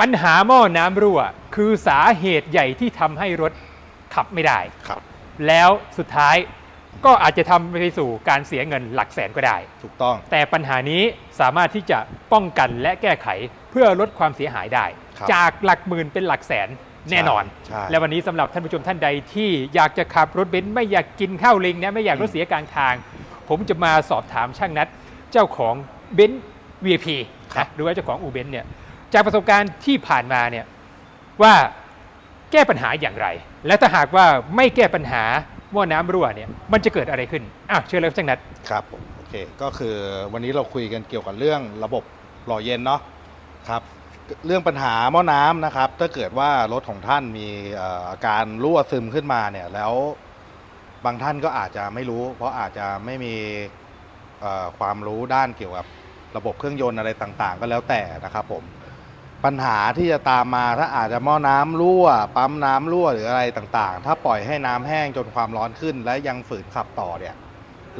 ปัญหาหม้อน้ำรั่ว คือสาเหตุใหญ่ที่ทำให้รถขับไม่ได้ ครับ แล้วสุดท้ายก็อาจจะทำไปสู่การเสียเงินหลักแสนก็ได้ ถูกต้อง แต่ปัญหานี้สามารถที่จะป้องกันและแก้ไขเพื่อลดความเสียหายได้ ครับจากหลักหมื่นเป็นหลักแสนแน่นอน ใช่และวันนี้สำหรับท่านผู้ชมท่านใดที่อยากจะขับรถเบนซ์ไม่อยากกินข้าวลิงนะไม่อยากรถเสียกลางทาง ผมจะมาสอบถามช่างนัดเจ้าของเบนซ์ VIP นะหรือว่าเจ้าของอูเบนซ์เนี่ย จากประสบการณ์ที่ผ่านมาเนี่ยว่าแก้ปัญหาอย่างไร และถ้าหากว่าไม่แก้ปัญหาหม้อน้ำรั่วเนี่ยมันจะเกิดอะไรขึ้นอ้าวเชิญเลยครับช่างนัดครับโอเคก็คือวันนี้เราคุยกันเกี่ยวกับเรื่องระบบหล่อเย็นเนาะครับเรื่องปัญหาหม้อน้ำนะครับ ถ้าเกิดว่ารถของท่านมีอาการรั่วซึมขึ้นมาเนี่ยแล้วบางท่านก็อาจจะไม่รู้ เพราะอาจจะไม่มีความรู้ด้านเกี่ยวกับระบบเครื่องยนต์อะไรต่างๆ ก็แล้วแต่นะครับผม ปัญหาที่จะตามมาถ้าอาจจะหม้อน้ำรั่ว ปั๊มน้ำรั่วหรืออะไรต่างๆ ถ้าปล่อยให้น้ำแห้งจนความร้อนขึ้น และยังฝืนขับต่อเนี่ย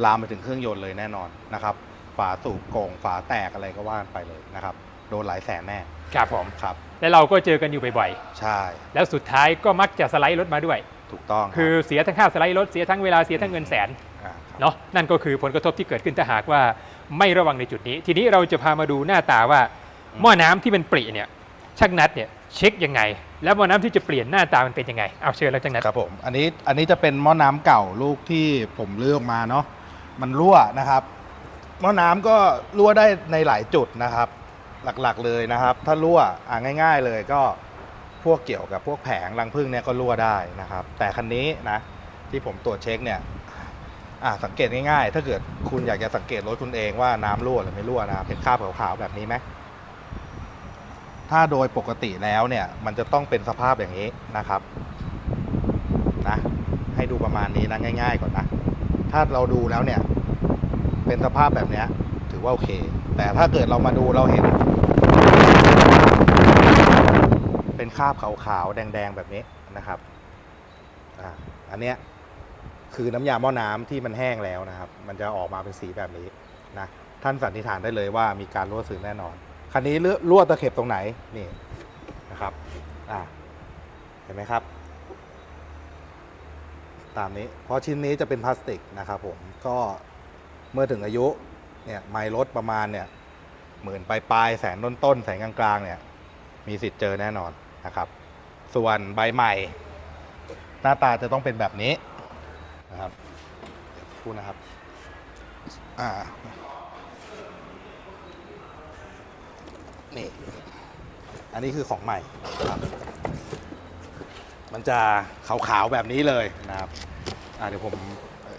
ลามไปถึงเครื่องยนต์เลยแน่นอนนะครับ ฝาสูบโก่งฝาแตกอะไรก็ว่าไปเลยนะครับ โดนหลายแสนแน่ครับผมครับ และเราก็เจอกันอยู่บ่อยใช่ๆแล้วสุดท้ายก็มักจะสไลด์รถมาด้วย ถูกต้อง คือเสียทั้งค่าสไลด์รถเสียทั้งเวลาเสียทั้งเงินแสนอ่าครับเนาะนั่นก็คือผลกระทบที่เกิดขึ้นถ้าหากว่าไม่ระวังในจุดนี้ ทีนี้เราจะพามาดูหน้าตาว่า หม้อน้ำที่มันปริเนี่ยช่างนัดเนี่ยเช็คยังไง แล้วหม้อน้ำที่จะเปลี่ยนหน้าตามันเป็นยังไงเอาเชิญแล้วช่างนัดครับผมอันนี้อันนี้จะเป็นหม้อน้ำเก่าลูกที่ผมเลือกมาเนาะมันรั่วนะครับหม้อน้ำก็รั่วได้ในหลายจุดนะครับ หลักๆเลยนะครับ ถ้ารั่วอ่าง่าย ๆ เลยก็พวกเกี่ยวกับพวกแผงรังผึ้งเนี่ยก็รั่วได้นะครับ แต่คันนี้นะที่ผมตรวจเช็คเนี่ยอ่าสังเกตง่ายๆ ถ้าเกิดคุณอยากจะสังเกตรถคุณเองว่าน้ำรั่วหรือไม่รั่วนะครับเห็นคราบขาวๆแบบนี้ไหม ถ้าโดยปกติแล้วเนี่ย มันจะต้องเป็นสภาพอย่างนี้นะครับนะให้ดูประมาณนี้นะง่าย ๆ ก่อนนะ ถ้าเราดูแล้วเนี่ย เป็นสภาพแบบนี้ถือว่าโอเค แต่ถ้าเกิดเรามาดูเราเห็น เป็นคราบขาวๆแดง ๆ แบบนี้นะครับอ่าอันเนี้ยคือน้ำยาหม้อน้ำที่มันแห้งแล้วนะครับ มันจะออกมาเป็นสีแบบนี้นะท่านสันนิษฐานได้เลยว่ามีการรั่วซึมแน่นอน คันนี้รั่วตะเข็บตรงไหนนี่นะครับอ่าเห็นไหมครับ ตามนี้เพราะชิ้นนี้จะเป็นพลาสติกนะครับผมก็เมื่อถึงอายุเนี่ยไมล์รถประมาณเนี่ยหมื่นปลายๆแสนต้นๆแสนกลางๆเนี่ยมีสิทธิ์เจอแน่นอนนะครับ ส่วนใบใหม่ หน้าตาจะต้องเป็นแบบนี้นะครับพูดนะครับอ่า นี่อันนี้คือของใหม่นะครับ มันจะขาวๆแบบนี้เลยนะครับอ่าเดี๋ยวผม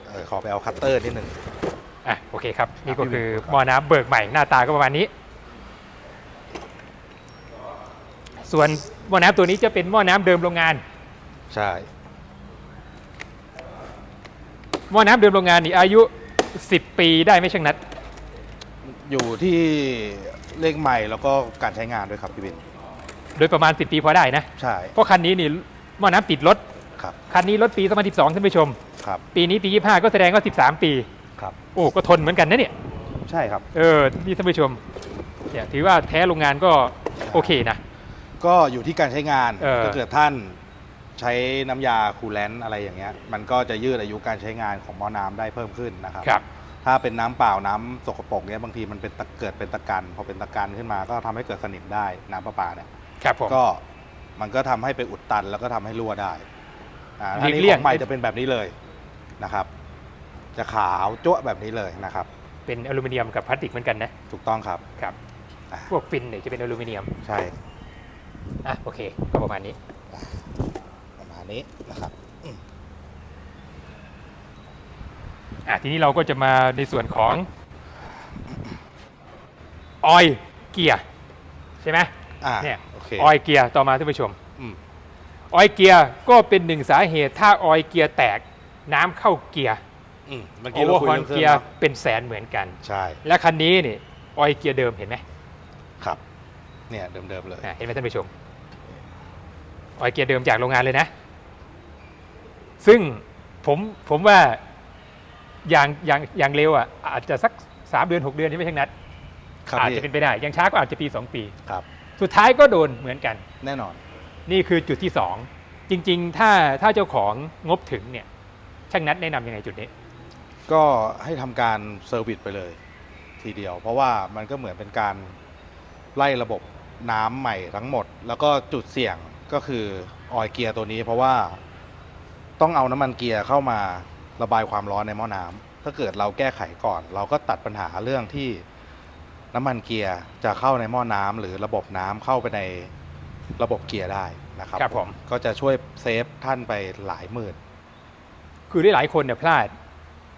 เอ่อขอไปเอาคัตเตอร์นิดหนึ่งอะโอเคครับ นี่ก็ครับคือครับหม้อน้ำเบิกใหม่หน้าตาก็ประมาณนี้ ส่วนหม้อน้ำตัวนี้จะเป็นหม้อน้ำเดิมโรงงาน ใช่หม้อน้ำเดิมโรงงานนี่อายุ 10 ปีได้ไหมช่างนัด อยู่ที่เลขใหม่แล้วก็การใช้งานด้วยครับพี่บินโดยประมาณ 10 ปีพอได้นะ ใช่ เพราะคันนี้นี่หม้อน้ำติดรถ ครับ คันนี้รถปี2012ท่านผู้ชม ครับ ปีนี้ปี 25 ก็แสดงว่า 13 ปี ครับ โอ้ ก็ทนเหมือนกันนะเนี่ย ใช่ครับ เออ นี่ท่านผู้ชม เนี่ยถือว่าแท้โรงงานก็โอเคนะ ก็อยู่ที่การใช้งานเออ ถ้าเกิดท่านใช้น้ำยาคูลแลนต์อะไรอย่างเงี้ย มันก็จะยืดอายุการใช้งานของหม้อน้ำได้เพิ่มขึ้นนะครับ ครับ ถ้าเป็นน้ำเปล่าน้ำสกปรกเนี้ยบางทีมันเป็นตะเกิดเป็นตะกันพอเป็นตะกันขึ้นมาก็ทำให้เกิดสนิมได้น้ำประปาเนี่ยครับผมก็มันก็ทำให้ไปอุดตันแล้วก็ทำให้รั่วได้อ่าหลีอันกนี้เลี่ขยงองใหม่จะเป็นแบบนี้เลยนะครับ จะขาวจ้วะแบบนี้เลยนะครับ เป็นอลูมิเนียมกับพลาสติกเหมือนกันนะถูกต้องครับครับอะพวกฟินเนี่ยจะเป็นอลูมิเนียมใช่อะโอเค ก็ประมาณนี้ ประมาณนี้นะครับ อะทีนี้เราก็จะมาในส่วนของออยเกียร์ใช่ไหมอ่าเนี่ยโอเคออยเกียร์ต่อมาท่านผู้ชมอืมออยเกียร์ก็เป็นหนึ่งสาเหตุ ถ้าออยเกียร์แตกน้ำเข้าเกียร์อืมเมื่อโอกี้เวเราอร์คุยฮอนเรื่องเครื่เกีอยงร์เนาะเป็นแสนเหมือนกัน ใช่และคันนี้นี่ออยเกียร์เดิมเห็นไหมครับ เนี่ยเดิมๆเลยอะเห็นไหมท่านผู้ชมออยเกียร์เดิมจากโรงงานเลยนะ ซึ่งผมผมว่า อย่างอย่างอย่างเร็วอะอาจจะสักสามเดือนหกเดือนใช่ไหมช่างนัดครับอาจพี่จะเป็นไปได้อย่างช้าก็อาจจะปี 2 ปี ครับ สุดท้ายก็โดนเหมือนกัน แน่นอน นี่คือจุดที่ 2 จริง ๆ ถ้าถ้าเจ้าของงบถึงเนี่ยช่างนัดแนะนำยังไงจุดนี้ ก็ให้ทำการเซอร์วิสไปเลย ทีเดียว เพราะว่ามันก็เหมือนเป็นการไล่ระบบน้ำใหม่ทั้งหมด แล้วก็จุดเสี่ยงก็คือออยล์เกียร์ตัวนี้ เพราะว่าต้องเอาน้ำมันเกียร์เข้ามา ระบายความร้อนในหม้อน้ำถ้าเกิดเราแก้ไขก่อน เราก็ตัดปัญหาเรื่องที่น้ำมันเกียร์จะเข้าในหม้อน้ำหรือระบบน้ำเข้าไปในระบบเกียร์ได้นะครับครับผมก็จะช่วยเซฟท่านไปหลายหมื่นคือหลายๆคนเนี่ยพลาด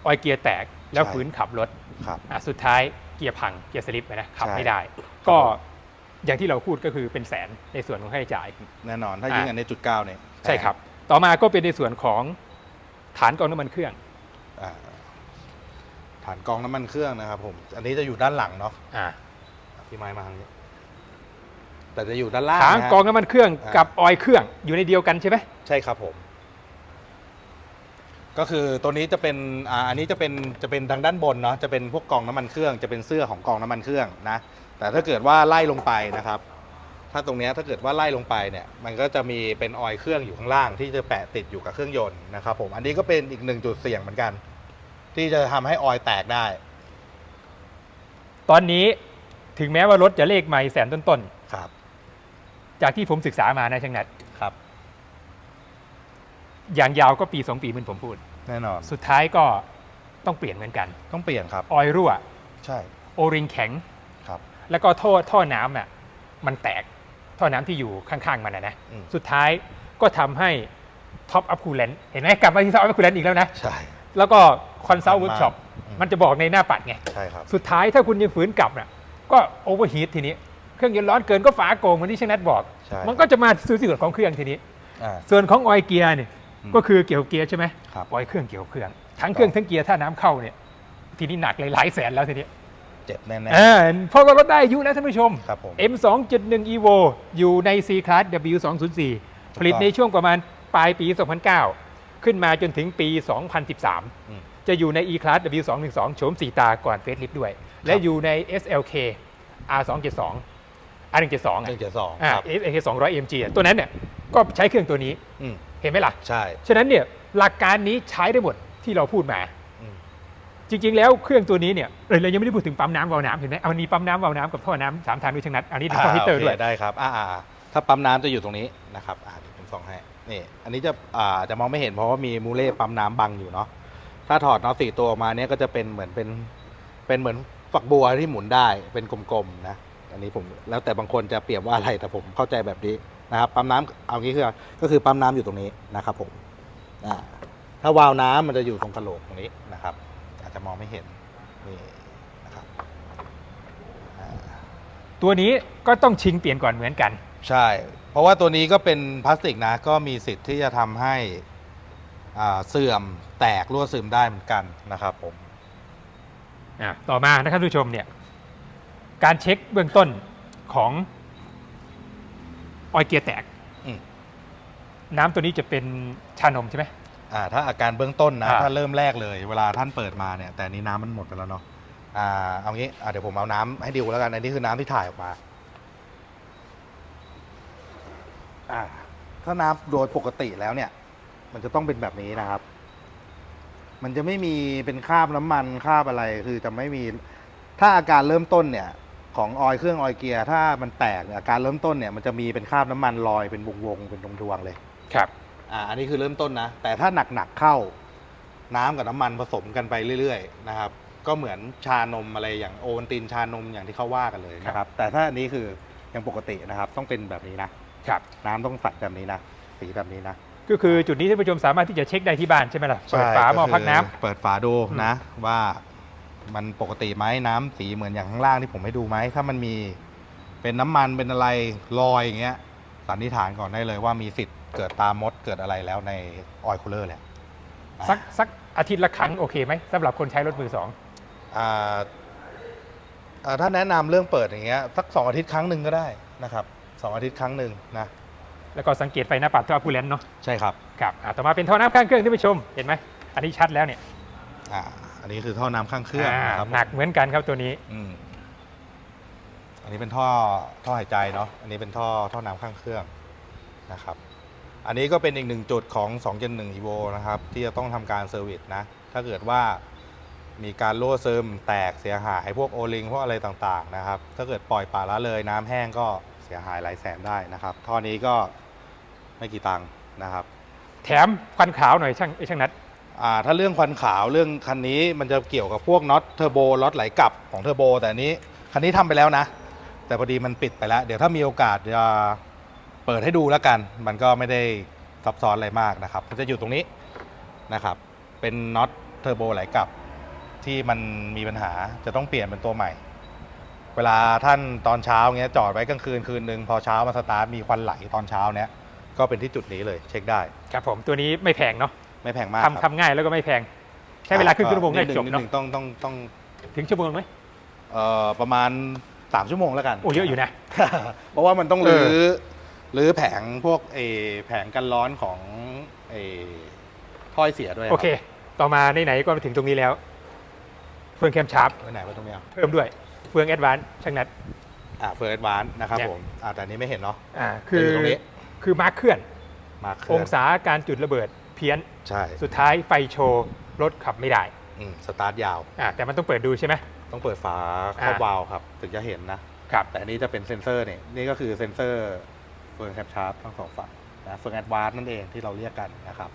ออยเกียร์แตกแล้วใช่ฝืนขับรถครับอะสุดท้ายเกียร์พังเกียร์สลิปไปนะขับใช่ไม่ได้ ก็อย่างที่เราพูดก็คือเป็นแสนในส่วนของค่าใช้จ่าย แน่นอนถ้าอ่ายิ่ยิ่งอันในจุดเก้าเนี่ยใช่ครับ ต่อมาก็เป็นในส่วนของ ฐานกรองน้ำมันเครื่อง อ่าฐานกรองน้ำมันเครื่องนะครับ ผม อันนี้จะอยู่ด้านหลังเนาะอ่าพี่ไม้มาทางนี้แต่จะอยู่ด้านล่างฐานนะฮะกรองน้ำมันเครื่องอ่ากักับออยล์เครื่องอยู่ในเดียวกันใช่ไหมใช่ครับผม ก็คือตัวนี้จะเป็นอ่าอันนี้จะเป็นจะเป็นทางด้านบนเนาะจะเป็นพวกกรองน้ำมันเครื่อง จะเป็นเสื้อของกรองน้ำมันเครื่องนะแต่ถ้าเกิดว่าไล่ลงไปนะครับ ถ้าตรงเนี้ยถ้าเกิดว่าไล่ลงไปเนี่ยมันก็จะมีเป็นออยล์เครื่องอยู่ข้างล่าง ที่จะแปะติดอยู่กับเครื่องยนต์นะครับผมอันนี้ก็เป็นอีกหนึ่งจุดเสี่ยงเหมือนกัน ที่จะทำให้ออยล์แตกได้ ตอนนี้ถึงแม้ว่ารถจะเลขไม่แสนต้นครับๆจากที่ผมศึกษามานะช่างนัดครับ อย่างยาวก็ปี2ปีเหมือนผมพูดแน่นอน สุดท้ายก็ต้องเปลี่ยนเหมือนกัน ต้องเปลี่ยนครับ ออยล์รั่ว ใช่ โอริงแข็ง ครับ แล้วก็ท่อท่อน้ำอะมันแตก ท่อน้ำที่อยู่ข้างๆมันนะนะอืมสุดท้ายก็ทำให้ท็อปอัพคูลเลนเห็นไหมกลับมาที่ท็อปอัพคูลเลนอีกแล้วนะใช่แล้วก็คอนซัลท์เวิร์กช็อปอืมมันจะบอกในหน้าปัดไงใช่ครับสุดท้ายถ้าคุณยังฝืนกลับน่ะก็โอเวอร์ฮีททีนี้ เครื่องยนต์ร้อนเกินก็ฝาโกงเหมือนที่ช่างนัทบอกใช่มันก็จะมาซื้อส่วนของเครื่องทีนี้อ่าส่วนของออยล์เกียร์เนี่ยอืมก็คือเกี่ยวกับเกียร์ใช่ไหมครับออยล์เครื่องเกี่ยวกับเครื่องทั้งเครื่องทั้งเกียร์ถ้าน้ำเข้าเนี่ยทีนี้หนักเลยหลายแสนแล้วทีนี้ เจ็บแน่อ่าเพราะเราลดได้อายุแล้วท่านผู้ชมๆครับผม M2.1 Evo อยู่ใน C Class W204 ผลิตในช่วงประมาณปลายปี 2009 ขึ้นมาจนถึงปี2013อืมจะอยู่ใน E Class W212 โฉมสีตาก่อนเฟสลิฟด้วย และอยู่ใน SLK R272 R172 หนึ่งเจ็ดสองอ่า ครับ SLK 200 MG อะตัวนั้นเนี่ยก็ใช้เครื่องตัวนี้อืมเห็นไหมล่ะ ใช่ ฉะนั้นเนี่ยหลักการนี้ใช้ได้หมดที่เราพูดมาอืม จริง ๆ แล้วเครื่องตัวนี้เนี่ยเอ้ยเรายังไม่ได้พูดถึงปั๊มน้ำวาล์วน้ำเห็นไหมเอามีปั๊มน้ำวาล์วน้ำกับท่อน้ำสามทางด้วยช่างนัดอันนี้ท่อฮีเตอร์ด้วยโคได้ครับอ่าอ่าถ้าปั๊มน้ำจะอยู่ตรงนี้นะครับอ่าเดี๋ยวผมส่องให้นี่อันนี้จะอ่าจะมองไม่เห็นเพราะว่ามีมูเล่ปั๊มน้ำบังอยู่เนาะถ้าถอดน็อตสี่ตัวออกมาเนี้ยก็จะเป็นเหมือนเป็นเป็นเหมือนฝักบัวที่หมุนได้เป็นกลมๆนะอันนี้ผมแล้วแต่บางคนจะเปรียบว่าอะไรแต่ผมเข้าใจแบบนี้นะครับปั๊มน้ำเอางี้คือก็คือปั๊มน้ำอยู่ตรงนี้นะครับผมอ่าถ้าวาล์วน้ำมันจะอยู่ตรงกระโหลกตรงนี้นะครับอา จจะมองไม่เห็นนี่นะครับอ่าตัวนี้ก็ต้องชิงเปลี่ยนก่อนเหมือนกัน ใช่ เพราะว่าตัวนี้ก็เป็นพลาสติกนะก็มีสิทธิ์ที่จะทำให้อ่าเสื่อมแตกรั่วซึมได้เหมือนกันนะครับผมอะต่อมานะครับท่านผู้ชมเนี่ยการเช็คเบื้องต้นของออยเกียร์แตกอืมน้ำตัวนี้จะเป็นชานมใช่ไหม อ่าถ้าอาการเบื้องต้นนะ อ่าถ้าเริ่มแรกเลย เวลาท่านเปิดมาเนี่ย แต่อันนี้น้ำมันหมดไปแล้วเนาะอ่าเอางี้อ่าเดี๋ยวผมเอาน้ำให้ดิวแล้วกัน อันนี้คือน้ำที่ถ่ายออกมา อ่า ถ้าน้ำโดยปกติแล้วเนี่ย มันจะต้องเป็นแบบนี้นะครับ มันจะไม่มีเป็นคราบน้ำมันคราบอะไร คือจะไม่มี ถ้าอาการเริ่มต้นเนี่ย ของออยล์เครื่องออยล์เกียร์ถ้ามันแตกเนี่ยอาการเริ่มต้นเนี่ยมันจะมีเป็นคราบน้ำมันลอยเป็นวงๆเป็นดวงๆเลย ครับ อ่าอันนี้คือเริ่มต้นนะ แต่ถ้าหนักๆเข้าน้ำกับน้ำมันผสมกันไปเรื่อยๆนะครับ ก็เหมือนชานมอะไรอย่างโอวัลตินชานมอย่างที่เขาว่ากันเลยนะครับ แต่ถ้าอันนี้คือยังปกตินะครับ ต้องเป็นแบบนี้นะครับ น้ำต้องใสแบบนี้นะสีแบบนี้นะ ก็คือจุดนี้ท่านผู้ชมสามารถที่จะเช็คได้ที่บ้านใช่ไหมล่ะเปิดฝาหม้อพักน้ำเปิดฝาดูอืมนะ ว่ามันปกติไหมน้ำสีเหมือนอย่างข้างล่างที่ผมให้ดูไหม ถ้ามันมีเป็นน้ำมันเป็นอะไรลอยอย่างเงี้ยสันนิษฐานก่อนได้เลยว่ามีสิทธิ์ เกิดตามมดเกิดอะไรแล้วในออยล์คูลเลอร์แหละสักสักอาทิตย์ละครั้งโอเคไหมสำหรับคนใช้รถมือสองอ่าอ่าถ้าแนะนำเรื่องเปิดอย่างเงี้ยสักสองอาทิตย์ครั้งหนึ่งก็ได้นะครับสองอาทิตย์ครั้งหนึ่งนะแล้วก็สังเกตไฟหน้าปัดท่อคูลเลนเนาะใช่ครับครับอะต่อมาเป็นท่อน้ำข้างเครื่องท่านผู้ชมเห็นไหมอันนี้ชัดแล้วเนี่ยอ่าอันนี้คือท่อน้ำข้างเครื่องอ่านะครับหนักเหมือนกันครับตัวนี้อืมอันนนี้เป็นท่อท่อหายใจเนาะอันนี้เป็นท่อท่อน้ำข้างเครื่องนะครับ อันนี้ก็เป็นอีกหนึ่งจุดของ2 Gen 1 Evo นะครับ ที่จะต้องทำการเซอร์วิสนะ ถ้าเกิดว่ามีการรั่วซึมแตกเสียหายพวกโอลิงพวกอะไรต่างๆนะครับ ถ้าเกิดปล่อยปละละเลยน้ำแห้งก็เสียหายหลายแสนได้นะครับ ท่อนี้ก็ไม่กี่ตังค์นะครับ แถมควันขาวหน่อยช่างไอ้ช่างนัดอ่าถ้าเรื่องควันขาวเรื่องคันนี้มันจะเกี่ยวกับพวกน็อตเทอร์โบน็อตไหลกลับของเทอร์โบแต่อันนี้คันนี้ทำไปแล้วนะ แต่พอดีมันปิดไปแล้ว เดี๋ยวถ้ามีโอกาสจะ เปิดให้ดูแล้วกัน มันก็ไม่ได้ซับซ้อนอะไรมากนะครับมันจะอยู่ตรงนี้นะครับ เป็นน็อตเทอร์โบไหลกลับที่มันมีปัญหาจะต้องเปลี่ยนเป็นตัวใหม่ เวลาท่านตอนเช้าเงี้ยจอดไว้กลางคืนคืนหนึ่งพอเช้ามาสตาร์ทมีควันไหลตอนเช้าเนี้ยก็เป็นที่จุดนี้เลยเช็คได้ ครับผมตัวนี้ไม่แพงเนาะไม่แพงมากครับทำทำง่ายแล้วก็ไม่แพง ใช้เวลาครึ่งชั่วโมงได้ดนึจบนิดเนาะนึงต้องต้องต้องถึงชั่วโมงไหมเอ่อประมาณ 3 ชั่วโมงแล้วกันโอ้เยอะอยู่นะ เพราะว่ามันต้องเอรื้อ อรื้อแผงพวกเออแผงกันร้อนของเออถ้อยเสียด้วยโอเค ต่อมาไหนๆก็มาถึงตรงนี้แล้ว เฟืองแคมชาร์ปไว้ไหนไว้ตรงเนี้ยเพิ่มด้วย เฟืองแอดวานซ์ช่างนัด อ่าเฟิร์สวานนะครับเนี่ย ผมอ่าแต่อันนี้ไม่เห็นเนาะ อ่าคือจะอยู่ตรงนี้ คือมาร์คเคลื่อน มาเคอลื่องศาการจุดระเบิดเพี้ยน ใช่สุดท้ายไฟโชว์รถขับไม่ได้อืมสตาร์ทยาว อ่าแต่มันต้องเปิดดูใช่ไหม ต้องเปิดฝาครอบอ่า วาล์วครับ ถึงจะเห็นนะ ครับ แต่อันนี้จะเป็นเซ็นเซอร์เนี่ยนี่ก็คือเซ็นเซอร์เฟิร์นแคปชาร์ปทั้งสองฝั่งนะเฟิร์นแอดวานนั่นเองที่เราเรียกกันนะครับ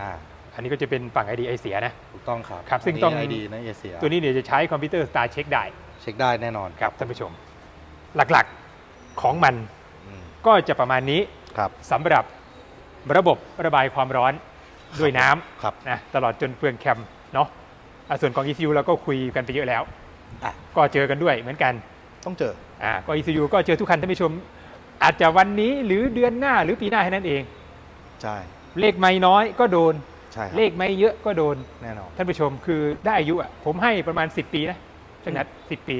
อ่าอันนี้ก็จะเป็นฝั่ง ID ไอเสียนะ ถูกต้องครับครับซึ่งต้องไอดีนะเอเชียตัวนี้เนี่ยจะใช้คอมพิวเตอร์ Star เช็คได้ เช็คได้แน่นอนครับท่านผู้ชม หลักๆของมันอืมก็จะประมาณนี้ครับสำหรับระบบระบายความร้อนด้วยน้ำครับนะตลอดจนเฟืองแคมเนาะอะส่วนของ ECU เราก็คุยกันไปเยอะแล้วอะก็เจอกันด้วยเหมือนกันต้องเจออ่าก็ ECU ก็เจอทุกคันท่านผู้ชม อาจจะวันนี้หรือเดือนหน้าหรือปีหน้าแค่นั้นเอง ใช่เลขไม่น้อยก็โดน ใช่ครับเลขไม่เยอะก็โดน แน่นอนท่านผู้ชมคือได้อายุอะผมให้ประมาณ 10 ปีนะจังนัด10ปี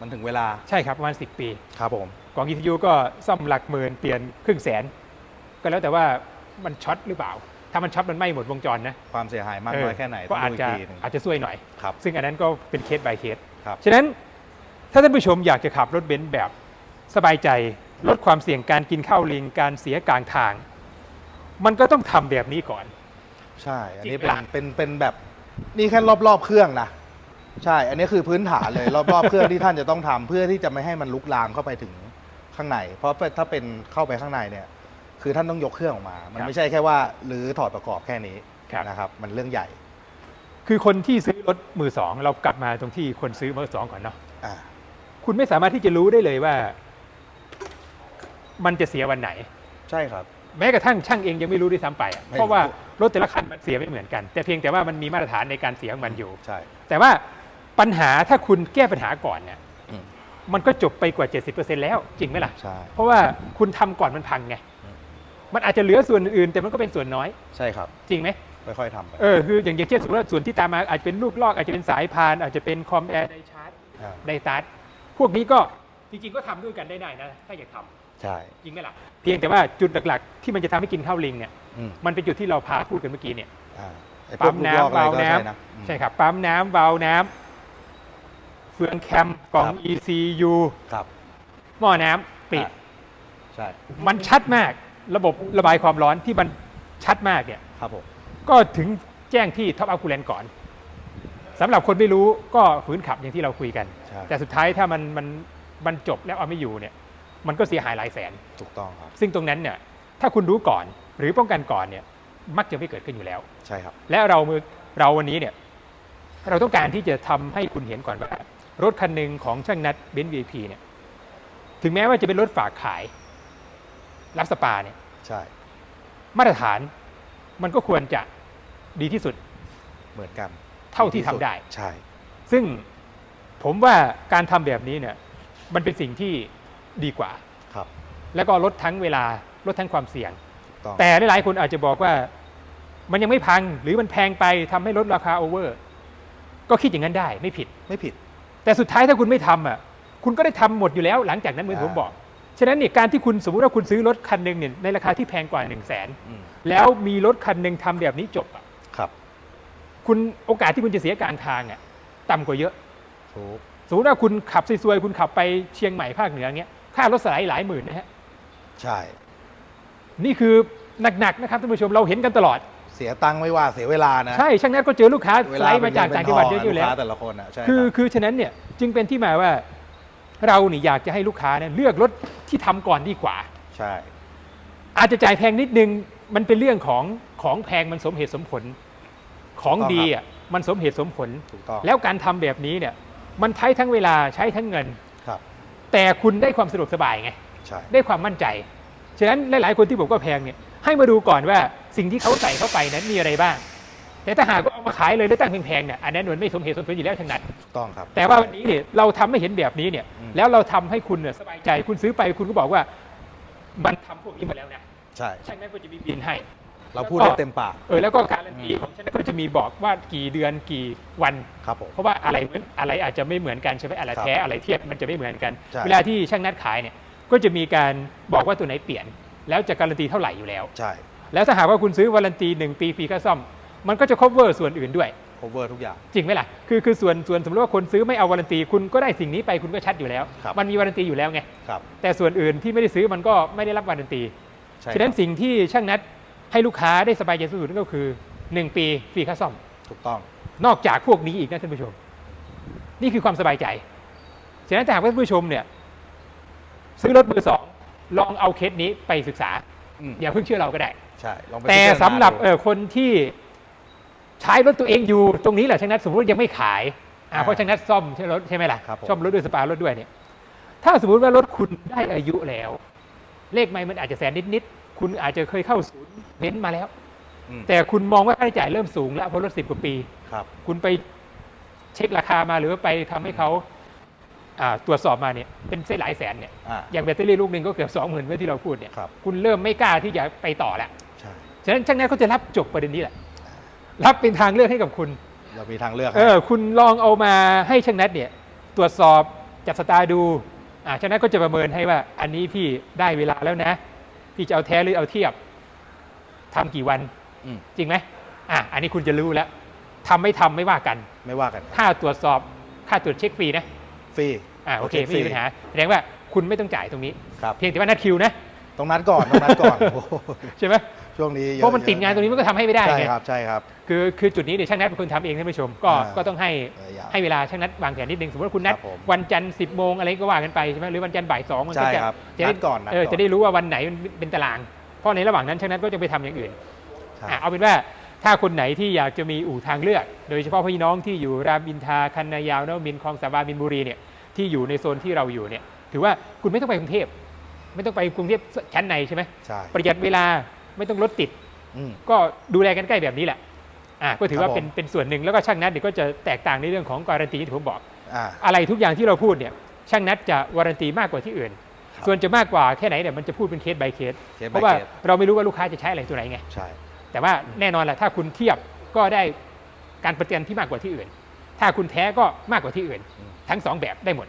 มันถึงเวลาใช่ครับประมาณ 10 ปี ครับผมกล่อง ECU ก็ซ่อมหลักหมื่นเปลี่ยนครึ่งแสน ก็แล้วแต่ว่ามันช็อตหรือเปล่า ถ้ามันช็อตมันไหม้หมดวงจรนะความเสียหายมากน้อยแค่ไหนก็ต้งอาจดูจะกทีหนึ่งอาจจะช่วยหน่อย ครับ ซึ่งอันนั้นก็เป็นเคส by เคส ครับ ฉะนั้นถ้าท่านผู้ชมอยากจะขับรถเบนซ์แบบสบายใจ ลดความเสี่ยงการกินข้าวลิงการเสียกลางทาง มันก็ต้องทำแบบนี้ก่อน ใช่ อันนี้จริเป็งนปะเป็นเป็นแบบนี่แค่รอบรอบๆเครื่องนะใช่ อันนี้คือพื้นฐานเลยรอบรอบๆเครื่องที่ท่านจะต้องทำเพื่อที่จะไม่ให้มันลุกลามเข้าไปถึงข้างใน เพราะถ้าเป็นเข้าไปข้างในเนี่ย คือท่านต้องยกเครื่องออกมา มันไม่ใช่แค่ว่าหรือถอดประกอบแค่นี้ครับนะครับ มันเรื่องใหญ่ คือคนที่ซื้อรถมือสองเรากลับมาตรงที่คนซื้อมือสองก่อนเนาะอ่าคุณไม่สามารถที่จะรู้ได้เลยว่า มันจะเสียวันไหน ใช่ครับ แม้กระทั่งช่างเองยังไม่รู้ด้วยซ้ำไปอะไม่รู้ เพราะว่ารถแต่ละคันมันเสียไม่เหมือนกัน แต่เพียงแต่ว่ามันมีมาตรฐานในการเสียของมันอยู่ ใช่ แต่ว่าปัญหาถ้าคุณแก้ปัญหาก่อนเนี่ยอืม มันก็จบไปกว่า 70%แล้วจริงไหมล่ะ ใช่ เพราะว่าคุณทำก่อนมันพังไง อืม มันอาจจะเหลือส่วนอื่นแต่มันก็เป็นส่วนน้อย ใช่ครับ จริงไหมค่อยๆทำไปเออคืออย่างอย่างเช่นสมมติว่าส่วนที่ตามมาอาจจะเป็นลูกลอกอาจจะเป็นสายพาน อาจจะเป็นคอมแอร์ไดชาร์จอ่าไดสตาร์ทพวกนี้ก็จริงๆก็ทำด้วยกันได้ได้นะถ้าอยากทำ ใช่ จริงไหมล่ะเพียงแต่ว่าจุดหลักๆ ที่มันจะทำให้กินข้าวลิงเนี่ยอืม มันเป็นจุดที่เราพาพูดกันเมื่อกี้เนี่ย อ่าไอ้พวกปั๊มลูกลอกน้ำอะไรวาล์วก็น้ใช่นะอืมำใช่ครับปั๊มน้ำวาล์วน้ำเฟืองแคมกล่อง ครับ ECU ครับ หม้อน้ำปิด อะ ใช่มันชัดมากระบบระบายความร้อนที่มันชัดมากเนี่ยครับผมก็ถึงแจ้งที่ท็อปอัพคูลเลนก่อนสำหรับคนไม่รู้ก็ฝืนขับอย่างที่เราคุยกัน ใช่แต่สุดท้ายถ้ามันมันมันจบแล้วเอาไม่อยู่เนี่ย มันก็เสียหายหลายแสน ถูกต้องครับซึ่งตรงนั้นเนี่ยถ้าคุณรู้ก่อนหรือป้องกันก่อนเนี่ยมักจะไม่เกิดขึ้นอยู่แล้ว ใช่ครับ และเรามือเราวันนี้เนี่ยเราต้องการที่จะทำให้คุณเห็นก่อนว่า รถคันหนึ่งของช่างนัดเบนซ์วีพีเนี่ยถึงแม้ว่าจะเป็นรถฝากขาย รับสปาเนี่ยใช่ มาตรฐานมันก็ควรจะดีที่สุดเหมือนกัน เท่าที่ทำได้ใช่ ซึ่งผมว่าการทำแบบนี้เนี่ยมันเป็นสิ่งที่ ดีกว่า ครับแล้วก็ลดทั้งเวลาลดทั้งความเสี่ยง ถูกต้องแต่หลายๆคนอาจจะบอกว่ามันยังไม่พังหรือมันแพงไปทำให้ลดราคาโอเวอร์ ก็คิดอย่างนั้นได้ไม่ผิด ไม่ผิด แต่สุดท้ายถ้าคุณไม่ทำอะคุณก็ได้ทำหมดอยู่แล้วหลังจากนั้นเหมือนอ่า ผมบอก ฉะนั้นเนี่ยการที่คุณสมมติว่าคุณซื้อรถคันหนึ่งเนี่ยในราคาที่แพงกว่า1นึ่งแสนอืมแล้วมีรถคันหนึ่งทำแบบนี้จบอะครับคุณโอกาสที่คุณจะเสียกลางทางอะต่ำกว่าเยอะ ถูก สมมติว่าคุณขับซวยๆคุณขับไปเชียงใหม่ภาคเหนือเงี้ย ค่ารถสไลด์หลายหมื่นนะฮะใช่ นี่คือหนักๆนะครับท่านผู้ชมเราเห็นกันตลอด เสียตังค์ไม่ว่าเสียเวลานะใช่ช่างนัดก็เจอลูกค้าเวสลาไลด์มาจากต่างจังหวัดเยอะอยู่แล้วลูกค้าแต่ละคนอะใช่คือรับคือฉะนั้นเนี่ยจึงเป็นที่มาว่าเราเนี่ยอยากจะให้ลูกค้าเนี่ยเลือกรถที่ทำก่อนดีกว่า ใช่ อาจจะจ่ายแพงนิดนึงมันเป็นเรื่องของของแพงมันสมเหตุสมผลของดีอะมันสมเหตุสมผลถูกต้องแล้วการทำแบบนี้เนี่ย มันใช้ทั้งเวลาใช้ทั้งเงินครับ แต่คุณได้ความสะดวกสบายไง ใช่ ได้ความมั่นใจ ฉะนั้นหลาย ๆ คนที่บอกว่าแพงเนี่ย ให้มาดูก่อนว่าสิ่งที่เขาใส่เข้าไปนั้นมีอะไรบ้าง แต่ถ้าหากว่าเอามาขายเลยแล้วตั้งแพงๆเนี่ย อันนั้นมันไม่สมเหตุสมผลอยู่แล้วทั้งนั้นถูกต้องครับ แต่ว่าวันนี้เนี่ยเราทำให้เห็นแบบนี้เนี่ย อืม แล้วเราทำให้คุณเนี่ยสบายใจ คุณซื้อไปคุณก็บอกว่า มันทำพวกนี้มาแล้วนะ ใช่ช่างนั้นก็จะมีบินให้ เราพูดได้เต็มปากเออแล้วก็การันตีของช่างนั้นก็จะมีบอกว่ากี่เดือนกี่วันครับผมเพราะว่าอะไรเหมือนอะไรอาจจะไม่เหมือนกันใช่ไหมอะไรครับแท้อะไรเทียบมันจะไม่เหมือนกันใช่เวลาที่ช่างนัดขายเนี่ยก็จะมีการบอกว่าตัวไหนเปลี่ยน แล้วจะการันตีเท่าไหร่อยู่แล้วใช่แล้วถ้าหากว่าคุณซื้อวารันตีหนึ่งปีฟรีค่าซ่อม มันก็จะ cover ส่วนอื่นด้วย cover ทุกอย่างจริงไหมล่ะคือคือส่วนส่วนสมมติว่าคนซื้อไม่เอาวารันตีคุณก็ได้สิ่งนี้ไปคุณก็ชัดอยู่แล้วครับมันมีวารันตีอยู่แล้วไงครับแต่ส่วนอื่นที่ไม่ได้ซื้อมันก็ไม่ได้รับวารันตีใช่ฉะนั้นครับสิ่งที่ช่างนัด ให้ลูกค้าได้สบายใจสุดๆก็คือ 1 ปีฟรีค่าซ่อม ถูกต้อง นอกจากพวกนี้อีกนะท่านผู้ชม นี่คือความสบายใจ ฉะนั้นถ้าหากว่าท่านผู้ชมเนี่ย ซื้อรถมือสองลองเอาเคสนี้ไปศึกษาอืมอย่าเพิ่งเชื่อเราก็ได้ ใช่ลองไปแต่พิจาณาสำหรับดู เออคนที่ใช้รถตัวเองอยู่ตรงนี้แหละช่างนัดสมมติยังไม่ขายอ่าอ่าเพราะช่างนัดซ่อมใช่รถใช่ไหมล่ะครับผม ซ่อมรถด้วยสปารถด้วยเนี่ย ถ้าสมมติว่ารถคุณได้อายุแล้ว เลขไม่มันอาจจะแสนนิดๆ คุณอาจจะเคยเข้าศูนย์เน้นมาแล้ว อืมแต่คุณมองว่าค่าใช้จ่ายเริ่มสูงแล้วเพราะรถสิบกว่าปี ครับ คุณไปเช็คราคามาหรือว่าไปทำให้เขาอ่าตรวจสอบมาเนี่ยเป็นเส้นหลายแสนเนี่ยอ่า อย่างแบตเตอรี่ลูกหนึ่งก็เกือบสองหมื่นเมื่อที่เราพูดเนี่ยครับ คุณเริ่มไม่กล้าที่จะไปต่อแล้ว ใช่ ฉะนั้นช่างนั้นเขาจะรับจบประเด็นนี้แหละ รับเป็นทางเลือกให้กับคุณ เรามีทางเลือกเออ คุณลองเอามาให้ช่างนัดเนี่ย ตรวจสอบจับสตาร์ดู อ่าช่างนัดก็จะประเมินให้ว่า อันนี้พี่ได้เวลาแล้วนะ พี่จะเอาแท้หรือเอาเทียบทำกี่วันอืมจริงไหมอะอันนี้คุณจะรู้แล้วทำไม่ทำไม่ว่ากัน ไม่ว่ากันค่าตรวจสอบค่าตรวจเช็คฟรีนะฟรีอ่าโอเคโอเคไม่มีปัญหาแสดงว่าคุณไม่ต้องจ่ายตรงนี้ครับเพียงแต่ว่านัดคิวนะต้องนัดก่อนต้องนัดก่อนโอ้โหใช่ไหมช่วงนี้ยอเพราะมันติดงานตรงนี้มันก็ทำให้ไม่ได้ใช่ไงครับใช่ครับ คือคือจุดนี้เนี่ยช่างนัดเป็นคนทำเองท่านผู้ชมก็อ่าก็ต้องให้หลายอย่างให้เวลาช่างนัดวางแผนนิดนึงสมมติว่าคุณนัดครับผมวันจันทร์สิบโมงอะไรก็ว่ากันไปใช่ไหมหรือวันจันทร์บ่ายสองมันก็ใช่จะครับจะได้นัดก่อนนัดเออก่อน จะได้รู้ว่าวันไหนมันเป็นตาราง เพราะในระหว่างนั้นช่างนัดก็จะไปทำอย่างอื่น ใช่ อะเอาเป็นว่าถ้าคนไหนที่อยากจะมีอู่ทางเลือก โดยเฉพาะพี่น้องที่อยู่รามอินทราคันนายาวนวมินทร์คลองสาบามินบุรีเนี่ยที่อยู่ในโซนที่เราอยู่เนี่ยถือว่าคุณไม่ต้องไปกรุงเทพ ไม่ต้องไปกรุงเทพชั้นในใช่ไหมใช่ประหยัดเวลาไม่ต้องรถติด อืม ก็ดูแลกันใกล้แบบนี้แหละ อะก็ถือว่าครับผมเป็นเป็นส่วนหนึ่งแล้วก็ช่างนัดเดี๋ยวก็จะแตกต่างในเรื่องของการันตีที่ผมบอก อ่า อะไรทุกอย่างที่เราพูดเนี่ยช่างนัดจะวารันตีมากกว่าที่อื่น ครับส่วนจะมากกว่าแค่ไหนเนี่ยมันจะพูดเป็นเคส by เคสเคส by เพราะว่าเคสเราไม่รู้ว่าลูกค้าจะใช้อะไรตัวไหนไง ใช่ แต่ว่าแน่นอนแหละถ้าคุณเทียบก็ได้การประกันที่มากกว่าที่อื่น ถ้าคุณแท้ก็มากกว่าที่อื่นทั้งสองแบบได้หมด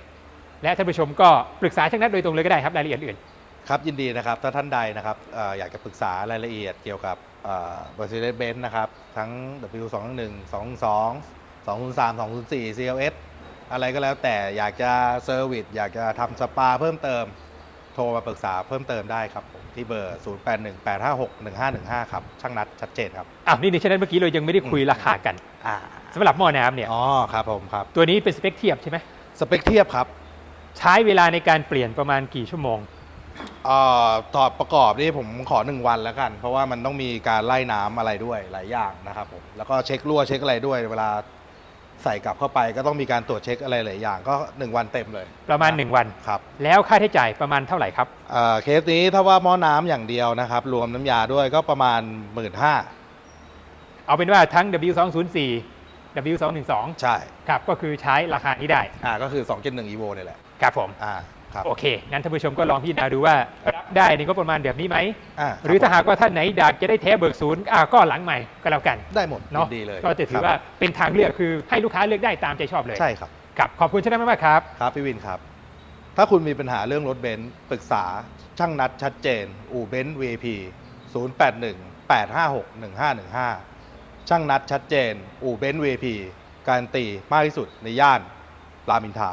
และท่านผู้ชมก็ปรึกษาช่างนัดโดยตรงเลยก็ได้ครับรายละเอียดอื่น ครับยินดีนะครับถ้าท่านใดนะครับเอ่ออยากจะปรึกษารายละเอียดเกี่ยวกับเบอร์ซิเดเบนนะครับ ทั้ง W21 202 203 204 CLS อะไรก็แล้วแต่อยากจะเซอร์วิสอยากจะทำสปาเพิ่มเติม โทรมาปรึกษาเพิ่มเติมได้ครับผมที่เบอร์ 0818561515 ครับ ช่างนัดชัดเจนครับอ้าวนี่ในช่างนัดเมื่อกี้เรายังไม่ได้คุยราคากันอ่าสำหรับหม้อน้ำเนี่ยอ๋อครับผมครับ ตัวนี้เป็นสเปคเทียบใช่ไหมสเปคเทียบครับ ใช้เวลาในการเปลี่ยนประมาณกี่ชั่วโมง เอ่อตอบประกอบนี่ผมขอหนึ่งวันแล้วกัน เพราะว่ามันต้องมีการไล่น้ำอะไรด้วยหลายอย่างนะครับผมแล้วก็เช็ครั่วเช็คอะไรด้วย เวลาใส่กลับเข้าไปก็ต้องมีการตรวจเช็คอะไรหลายอย่าง ก็1วันเต็มเลยประมาณ 1 วัน ครับ แล้วค่าใช้จ่ายประมาณเท่าไหร่ครับ เอ่อเคสนี้ถ้าว่าหม้อน้ำอย่างเดียวนะครับ รวมน้ำยาด้วยก็ประมาณ 1 5ื่นเอาเป็นว่าทั้ง W204 W212 ใช่ครับก็คือใช้ราคานี้ได้อ่าก็คือ 2.1 evo นี่แหละ ครับผม อ่า ครับโอเค งั้นท่านผู้ชมก็ลองพิจารณาดูว่ารับได้ในก็ประมาณแบบนี้ไหม อ่าหรือถ้าหากว่าท่านไหนอยากจะได้แท้เบิกศูนย์อ่าก็หลังใหม่ก็แล้วกันได้หมดเนาะยิดีเลยก็จะถือว่าเป็นทางเลือกคือให้ลูกค้าเลือกได้ตามใจชอบเลยใช่ครับ ครับขอบคุณชนะมากๆครับ ครับพี่วินครับ ถ้าคุณมีปัญหาเรื่องรถเบนซ์ปรึกษาช่างนัดชัดเจน อู่เบนซ์ VIP 081 856 1515 ช่างนัดชัดเจน อู่เบนซ์ VIP การนตีมากที่สุดในย่านรามอินทรา